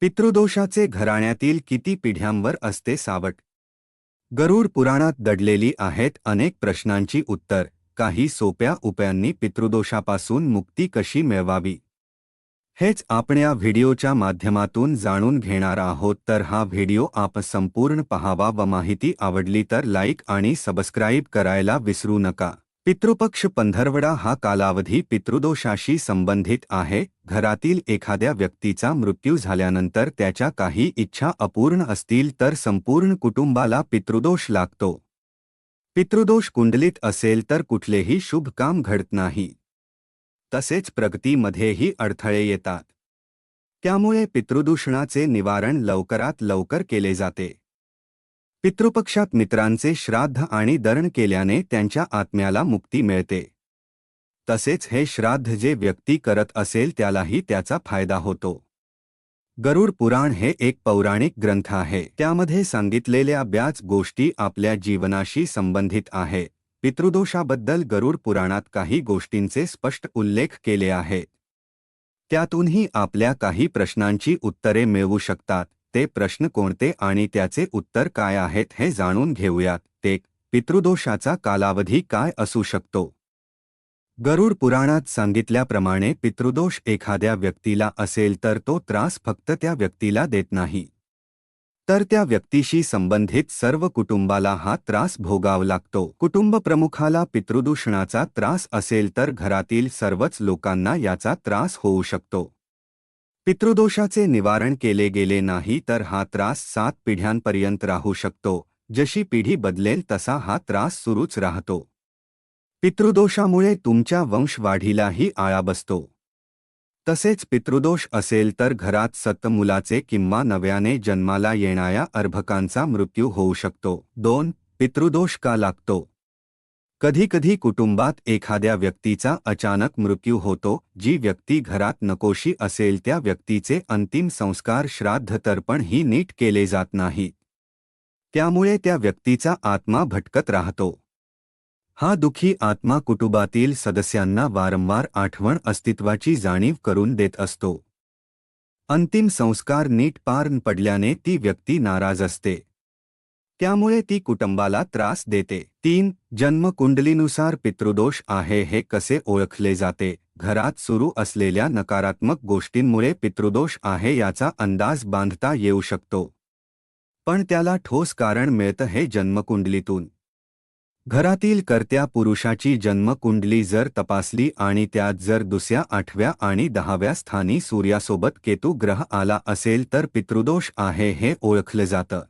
पितृदोषाचे घराण्यातील किती पिढ्यांवर असते सावट? गरुड पुराणात दडलेली आहेत अनेक प्रश्नांची उत्तर. काही सोप्या उपायांनी पितृदोषापासून मुक्ती कशी मिळवावी? हेच आपण या व्हिडिओच्या माध्यमातून जाणून घेणार आहोत. तर हा व्हिडिओ आप संपूर्ण पहावा व माहिती आवडली तर लाईक आणि सबस्क्राईब करायला विसरू नका. पितृपक्ष पंधरवडा हा कालावधी पितृदोषाशी संबंधित आहे. घरातील एखाद्या व्यक्तीचा मृत्यू झाल्यानंतर त्याच्या काही इच्छा अपूर्ण असतील तर संपूर्ण कुटुंबाला पितृदोष लागतो. पितृदोष कुंडलीत असेल तर कुठलेही शुभ काम घडत नाही. तसेच प्रगतीमध्येही अडथळे येतात. त्यामुळे पितृदूषणाचे निवारण लवकरात लवकर केले जाते. पितृपक्षात मित्रांचे श्राद्ध आणि दरण केल्याने त्यांच्या आत्म्याला मुक्ती मिळते. तसेच हे श्राद्ध जे व्यक्ती करत असेल त्यालाही त्याचा फायदा होतो. गरुड पुराण हे एक पौराणिक ग्रंथ आहे. त्यामध्ये सांगितलेल्या ब्याच गोष्टी आपल्या जीवनाशी संबंधित आहे. पितृदोषाबद्दल गरुड पुराणात काही गोष्टींचे स्पष्ट उल्लेख केले आहे त्यातूनही आपल्या काही प्रश्नांची उत्तरे मिळवू शकतात. ते प्रश्न कोणते आणि त्याचे उत्तर काय आहेत हे जाणून घेऊयात. ते पितृदोषाचा कालावधी काय असू शकतो? गरुड पुराणात सांगितल्याप्रमाणे पितृदोष एखाद्या व्यक्तीला असेल तर तो त्रास फक्त त्या व्यक्तीला देत नाही. तर त्या व्यक्तीशी संबंधित सर्व कुटुंबाला हा त्रास भोगावा लागतो. कुटुंब प्रमुखाला पितृदूषणाचा त्रास असेल तर घरातील सर्वच लोकांना याचा त्रास होऊ शकतो. पितृदोषाचे निवारण केले गेले नाही तर हा त्रास सात पिढ्यांपर्यंत राहू शकतो. जशी पिढी बदलेल तसा हा त्रास सुरूच राहतो. पितृदोषामुळे तुमच्या वंशवाढीलाही आळा बसतो. तसेच पितृदोष असेल तर घरात सत मुलाचे किंवा नव्याने जन्माला येणाऱ्या अर्भकांचा मृत्यू होऊ शकतो. दोन पितृदोष का लागतो? कधीकधी कुटुंबात एखाद्या व्यक्तीचा अचानक मृत्यू होतो जी व्यक्ती घरात नकोशी असेल त्या व्यक्तीचे अंतिम संस्कार श्राद्ध तर्पण ही नीट केले जात नाही. त्यामुळे त्या व्यक्तीचा आत्मा भटकत राहतो. हा दुःखी आत्मा कुटुंबातील सदस्यांना वारंवार आठवण अस्तित्वाची जाणीव करून देत असतो. अंतिम संस्कार नीट पार पडल्याने ती व्यक्ती नाराज असते. त्यामुळे ती कुटुंबाला त्रास देते. तीन जन्मकुंडलीनुसार पितृदोष आहे हे कसे ओळखले जाते? घरात सुरू असलेल्या नकारात्मक गोष्टींमुळे पितृदोष आहे याचा अंदाज बांधता येऊ शकतो. पण त्याला ठोस कारण मिळतं हे जन्मकुंडलीतून. घरातील कर्त्या पुरुषाची जन्मकुंडली जर तपासली आणि त्यात जर दुसऱ्या आठव्या आणि दहाव्या स्थानी सूर्यासोबत केतू ग्रह आला असेल तर पितृदोष आहे हे ओळखलं जातं.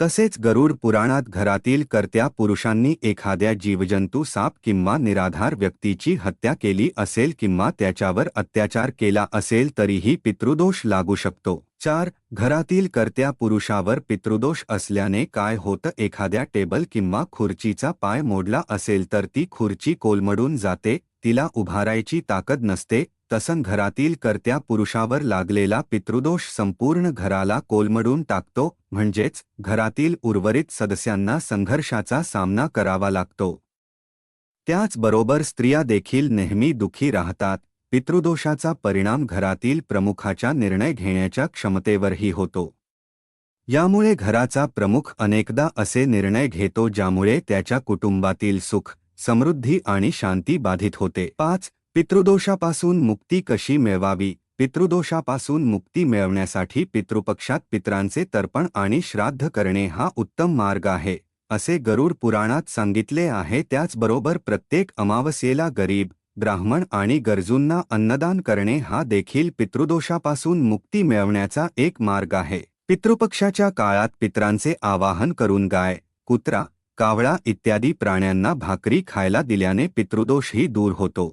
तसेच गरुड पुराणात घरातील कर्त्या पुरुषांनी एखाद्या जीवजंतू साप किंवा निराधार व्यक्तीची हत्या केली असेल किंवा त्याच्यावर अत्याचार केला असेल तरीही पितृदोष लागू शकतो. चार घरातील कर्त्या पुरुषावर पितृदोष असल्याने काय होतं? एखाद्या टेबल किंवा खुर्चीचा पाय मोडला असेल तर ती खुर्ची कोलमडून जाते तिला उभारायची ताकद नसते तसन घरातील कर्त्या पुरुषावर लागलेला पितृदोष संपूर्ण घराला कोलमडून टाकतो म्हणजेच घरातील उर्वरित सदस्यांना संघर्षाचा सामना करावा लागतो. त्याचबरोबर स्त्रिया देखील नेहमी दुखी राहतात पितृदोषाचा परिणाम घरातील प्रमुखाच्या निर्णय घेण्याच्या क्षमतेवरही होतो. यामुळे घराचा प्रमुख अनेकदा असे निर्णय घेतो ज्यामुळे त्याच्या कुटुंबातील सुख समृद्धी आणि शांती बाधित होते. पाच पितृदोषापासून मुक्ती कशी मिळवावी? पितृदोषापासून मुक्ती मिळवण्यासाठी पितृपक्षात पित्रांचे तर्पण आणि श्राद्ध करणे हा उत्तम मार्ग आहे असे गरुड पुराणात सांगितले आहे. त्याचबरोबर प्रत्येक अमावस्येला गरीब ब्राह्मण आणि गरजूंना अन्नदान करणे हा देखील पितृदोषापासून मुक्ती मिळवण्याचा एक मार्ग आहे. पितृपक्षाच्या काळात पित्रांचे आवाहन करून गाय कुत्रा कावळा इत्यादी प्राण्यांना भाकरी खायला दिल्याने पितृदोषही दूर होतो.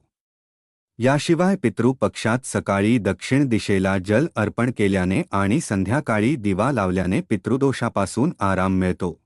याशिवाय पितृपक्षात सकाळी दक्षिण दिशेला जल अर्पण केल्याने आणि संध्याकाळी दिवा लावल्याने पितृदोषापासून आराम मिळतो.